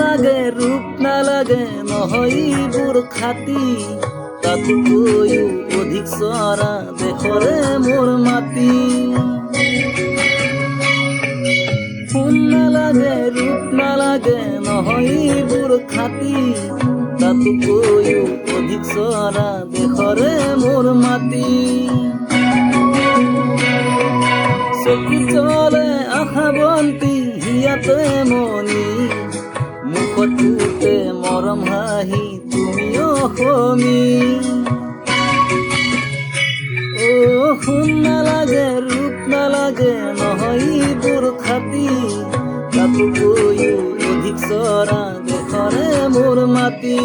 লাগে রূপ না লাগে খাতি। তাতু কয়ু অধিক সরা দেখরে মোর মাতি কোন না লাগে রূপ না লাগে খাতি তাতু কয়ু অধিক সরা দেখরে মোর মাতি চকু চলে আশাবন্তী হিয়াতে মনি। মুখটোতে মৰম হাঁহি অসমী অ শুন নালাগে ৰূপ নালাগে নহয় বোৰ খাতি। গৈও অধিক চৰা দেশৰে মোৰ মাটি।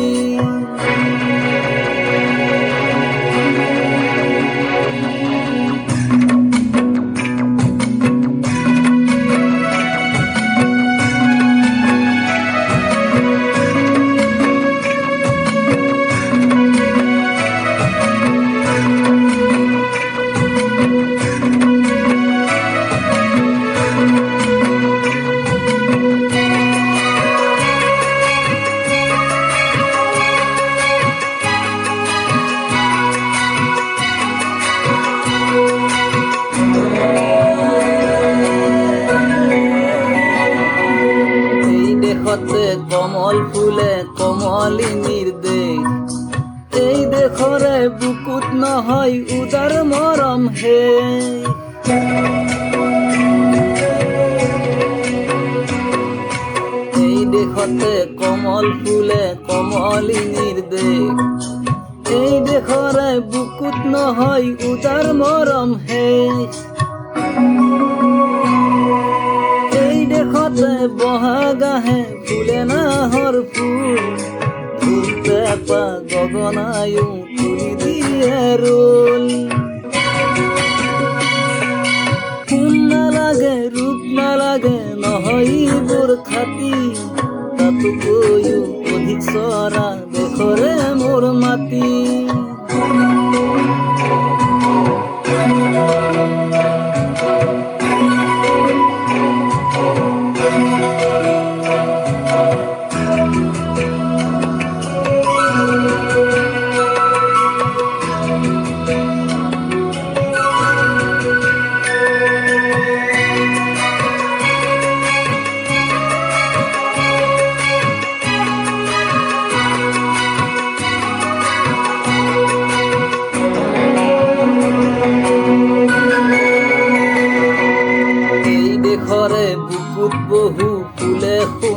এই কমল ফুলে কমলিনীৰ দেশ এই দেশৰে বুকুত নহয় উদাৰ মৰম হে। এই দেশতে কমল ফুলে কমলিনীৰ দেশ এই দেশৰে বুকুত নহয় উদাৰ মৰম হে। ফুল গগনায়ু তুলি দিয়ে রোল। ফুল নালাগে ৰূপ নালাগে বোর খাতি। তাতু কয়ু অধিক সরা দেখরে মোৰ মাটি।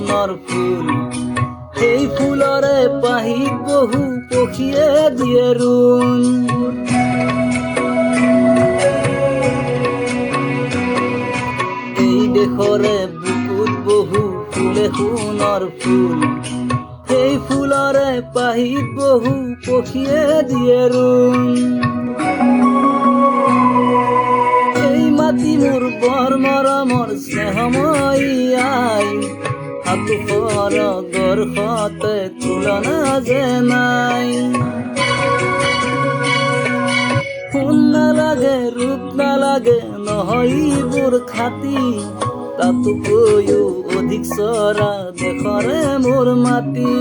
সোণৰ ফুল। সেই ফুলৰে পাহিত বহু পক্ষীয়ে দিয়ে ৰুণ এই দেশৰে বুকুত বহু ফুলে সোণৰ ফুল। সেই ফুলৰে পাহিত বহু পক্ষীয়ে দিয়ে ৰুণ মাটি মোৰ বৰ মৰমৰ স্নেহময়ী আই। হাতু সৰগৰ সতে তুলনা যে নাই। সোণ নালাগে, ৰূপ নালাগে নহয়বোৰ খাতি তাতো কৈও অধিক চৰা দেশৰে মোৰ মাটি।